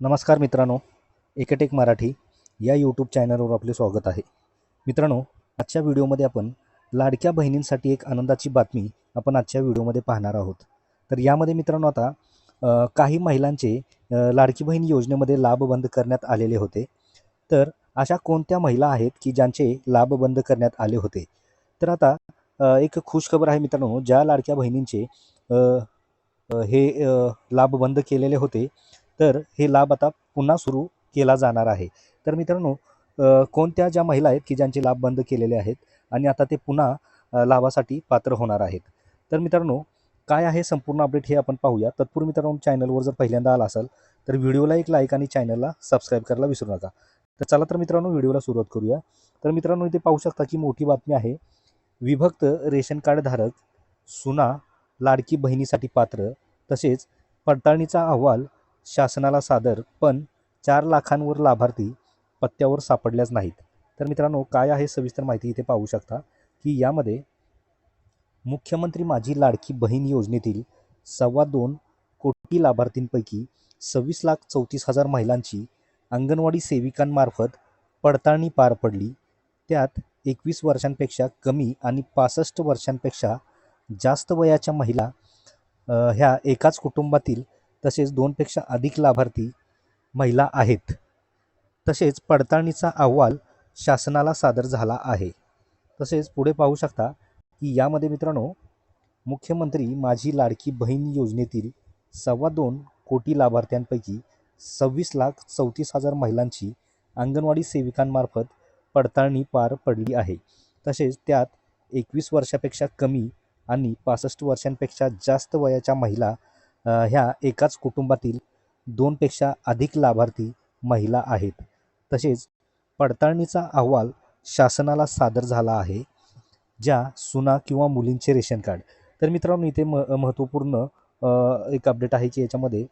नमस्कार मित्रांनो एकटेक मराठी या यूट्यूब चॅनलवर आपले स्वागत आहे. मित्रांनो आजच्या व्हिडिओमध्ये आपण लाडक्या बहिणींसाठी एक आनंदाची बातमी आपण आजच्या व्हिडिओमध्ये पाहणार आहोत. तर यामध्ये मित्रांनो आता काही महिलांचे लाडकी बहीण योजनेमध्ये लाभ बंद करण्यात आलेले होते. तर अशा कोणत्या महिला आहेत की ज्यांचे लाभ बंद करण्यात आले होते? तर आता एक एक खुशखबर आहे मित्रांनो ज्या लाडक्या बहिणींचे हे लाभ बंद केलेले होते तर हे लाभ आता पुन्हा सुरू केला जाणार आहे. तर मित्रांनो कोणत्या ज्या महिला आहेत की ज्यांचे लाभ बंद केलेले आहेत आणि आता ते पुन्हा लाभासाठी पात्र होणार आहेत? तर मित्रांनो काय आहे संपूर्ण अपडेट हे आपण पाहूया. तत्पूर्वी मित्रांनो चॅनलवर जर पहिल्यांदा आला असाल तर व्हिडिओला एक लाईक आणि चॅनलला सबस्क्राईब करायला विसरू नका. तर चला तर मित्रांनो व्हिडिओला सुरुवात करूया. तर मित्रांनो इथे पाहू शकता की मोठी बातमी आहे. विभक्त रेशन कार्ड धारक सुना लाडकी बहिणीसाठी पात्र. तसेच पडताळणीचा अहवाल शासनाला सादर पण चार लाखांवर लाभार्थी पत्त्यावर सापडल्याच नाहीत. तर मित्रांनो काय आहे सविस्तर माहिती इथे पाहू शकता की यामध्ये मुख्यमंत्री माझी लाडकी बहीण योजनेतील सव्वा दोन कोटी लाभार्थींपैकी सव्वीस लाख चौतीस हजार महिलांची अंगणवाडी सेविकांमार्फत पडताळणी पार पडली. त्यात एकवीस वर्षांपेक्षा कमी आणि पासष्ट वर्षांपेक्षा जास्त वयाच्या महिला ह्या एकाच कुटुंबातील तसेच दोनपेक्षा अधिक लाभार्थी महिला आहेत. तसेच पडताळणीचा अहवाल शासनाला सादर झाला आहे. तसेच पुढे पाहू शकता की यामध्ये मित्रांनो मुख्यमंत्री माझी लाडकी बहीण योजनेतील सव्वा दोन कोटी लाभार्थ्यांपैकी सव्वीस लाख चौतीस हजार महिलांची अंगणवाडी सेविकांमार्फत पडताळणी पार पडली आहे. तसेच त्यात एकवीस वर्षापेक्षा कमी आणि पासष्ट वर्षांपेक्षा जास्त वयाच्या महिला ह्या एकाच कुटुंबातील दोनपेक्षा अधिक लाभार्थी महिला आहेत. तसेच पडताळणीचा अहवाल शासनाला सादर झाला आहे ज्या सुना किंवा मुलींचे रेशन कार्ड. तर मित्रांनो इथे म महत्त्वपूर्ण एक अपडेट आहे की याच्यामध्ये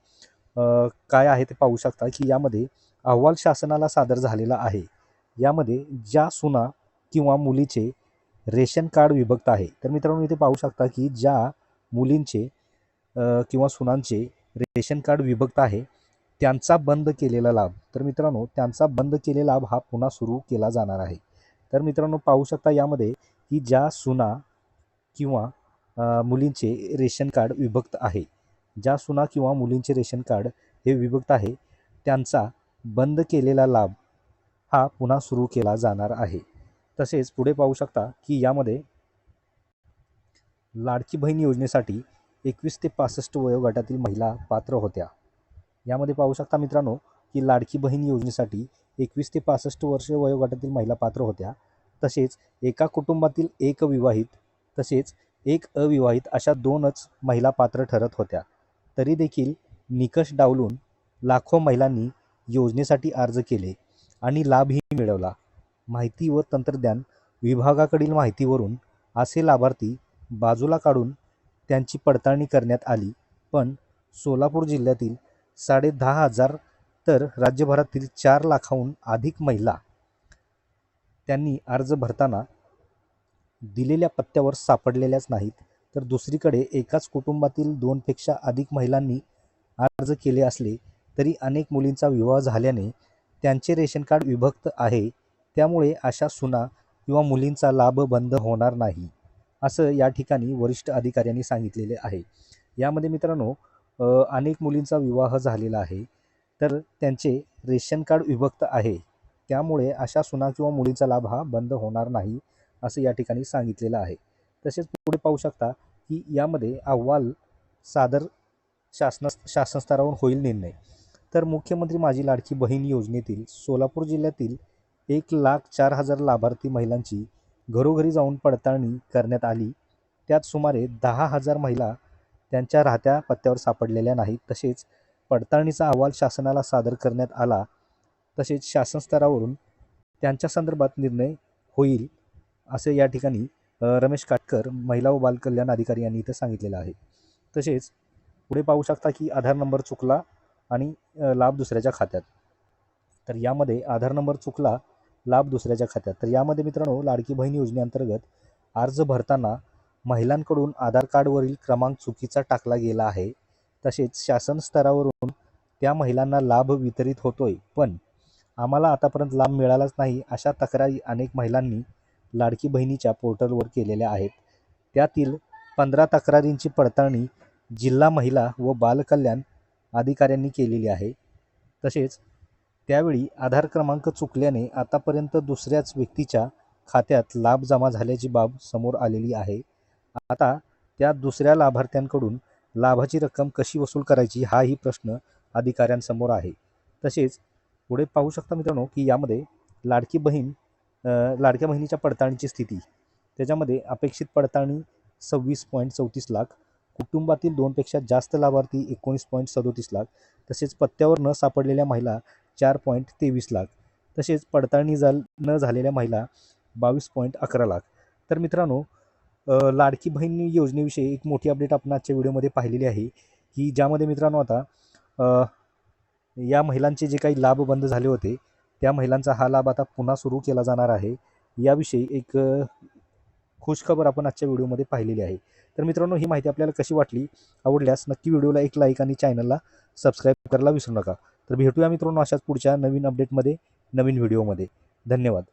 काय आहे ते पाहू शकता की यामध्ये अहवाल शासनाला सादर झालेला आहे. यामध्ये ज्या सुना किंवा मुलीचे रेशन कार्ड विभक्त आहे. तर मित्रांनो इथे पाहू शकता की ज्या मुलींचे किंवा सुनांचे रेशन कार्ड विभक्त आहे त्यांचा बंद केलेला लाभ. तर मित्रांनो त्यांचा बंद केलेला लाभ हा पुन्हा सुरू केला जाणार आहे. तर मित्रांनो पाहू शकता यामध्ये की ज्या सुना किंवा मुलींचे रेशन कार्ड विभक्त आहे ज्या सुना किंवा मुलींचे रेशन कार्ड हे विभक्त आहे त्यांचा बंद केलेला लाभ हा पुन्हा सुरू केला जाणार आहे. तसेच पुढे पाहू शकता की यामध्ये लाडकी बहीण योजनेसाठी एकवीस ते पासष्ट वयोगटातील महिला पात्र होत्या. यामध्ये पाहू शकता मित्रांनो की लाडकी बहीण योजनेसाठी एकवीस ते पासष्ट वर्ष वयोगटातील महिला पात्र होत्या. तसेच एका कुटुंबातील एक विवाहित तसेच एक अविवाहित अशा दोनच महिला पात्र ठरत होत्या. तरी देखील निकष डावलून लाखो महिलांनी योजनेसाठी अर्ज केले आणि लाभही मिळवला. माहिती व तंत्रज्ञान विभागाकडील माहितीवरून असे लाभार्थी बाजूला काढून त्यांची पडताळणी करण्यात आली. पण सोलापूर जिल्ह्यातील साडे दहा हजार तर राज्यभरातील चार लाखाहून अधिक महिला त्यांनी अर्ज भरताना दिलेल्या पत्त्यावर सापडलेल्याच नाहीत. तर दुसरीकडे एकाच कुटुंबातील दोनपेक्षा अधिक महिलांनी अर्ज केले असले तरी अनेक मुलींचा विवाह झाल्याने त्यांचे रेशन कार्ड विभक्त आहे. त्यामुळे अशा सुना किंवा मुलींचा लाभ बंद होणार नाही. असं या ठिकाणी वरिष्ठ अधिकाऱ्यांनी सांगितलेले आहे. यामध्ये मित्रांनो अनेक मुलींचा विवाह झालेला आहे तर त्यांचे रेशन कार्ड विभक्त आहे. त्यामुळे अशा सुना किंवा मुलींचा लाभ हा बंद होणार नाही असं या ठिकाणी सांगितलेलं आहे. तसेच पुढे पाहू शकता की यामध्ये अहवाल सादर शासन शासन स्तरावर होईल निर्णय. तर मुख्यमंत्री माझी लाडकी बहीण योजनेतील सोलापूर जिल्ह्यातील एक लाख चार हजार लाभार्थी महिलांची घरोघरी जाऊन पडताळणी करण्यात आली. त्यात सुमारे दहा हजार महिला त्यांच्या राहत्या पत्त्यावर सापडलेल्या नाहीत. तसेच पडताळणीचा अहवाल शासनाला सादर करण्यात आला. तसेच शासन स्तरावरून त्यांच्या संदर्भात निर्णय होईल असे या ठिकाणी रमेश काटकर महिला व बालकल्याण अधिकारी यांनी इथं सांगितलेलं आहे. तसेच पुढे पाहू शकता की आधार नंबर चुकला आणि लाभ दुसऱ्याच्या खात्यात. तर यामध्ये आधार नंबर चुकला लाभ दुसऱ्याच्या खात्यात. तर यामध्ये मित्रांनो लाडकी बहीण योजनेअंतर्गत अर्ज भरताना महिलांकडून आधार कार्डवरील क्रमांक चुकीचा टाकला गेला आहे. तसेच शासन स्तरावरून त्या महिलांना लाभ वितरित होतोय. पण आम्हाला आतापर्यंत लाभ मिळालाच नाही अशा तक्रारी अनेक महिलांनी लाडकी बहिणीच्या पोर्टलवर केलेल्या आहेत. त्यातील पंधरा तक्रारींची पडताळणी जिल्हा महिला व बालकल्याण अधिकाऱ्यांनी केलेली आहे. तसेच त्यावेळी आधार क्रमांक चुकल्याने आतापर्यंत दुसऱ्याच व्यक्तीच्या खात्यात लाभ जमा झाल्याची बाब समोर आलेली आहे. आता त्या दुसऱ्या लाभार्थ्यांकडून लाभाची रक्कम कशी वसूल करायची हाही प्रश्न अधिकाऱ्यांसमोर आहे. तसेच पुढे पाहू शकता मित्रांनो की यामध्ये लाडकी बहीण लाडक्या बहिणीच्या पडताळणीची स्थिती. त्याच्यामध्ये अपेक्षित पडताळणी सव्वीस पॉईंट चौतीस लाख कुटुंबातील दोनपेक्षा जास्त लाभार्थी एकोणीस पॉईंट सदोतीस लाख तसेच पत्त्यावर न सापडलेल्या महिला चार पॉईंट तेवीस लाख. तसेच पडताळणी झाल न झालेल्या महिला बावीस पॉईंट अकरा लाख. तर मित्रांनो लाडकी बहीण योजनेविषयी एक मोठी अपडेट आपण आजच्या व्हिडिओमध्ये पाहिलेली आहे. की ज्यामध्ये मित्रांनो आता या महिलांचे जे काही लाभ बंद झाले होते त्या महिलांचा हा लाभ आता पुन्हा सुरू केला जाणार आहे. याविषयी एक खुशखबर आपण आजच्या व्हिडिओमध्ये पाहिलेली आहे. तर मित्रांनो ही माहिती आपल्याला कशी वाटली आवडल्यास नक्की व्हिडिओला एक लाईक आणि चॅनलला सबस्क्राईब करायला विसरू नका. तर भेटूया मित्रांनो अशाच पुढच्या नवीन अपडेटमध्ये नवीन व्हिडिओमध्ये धन्यवाद.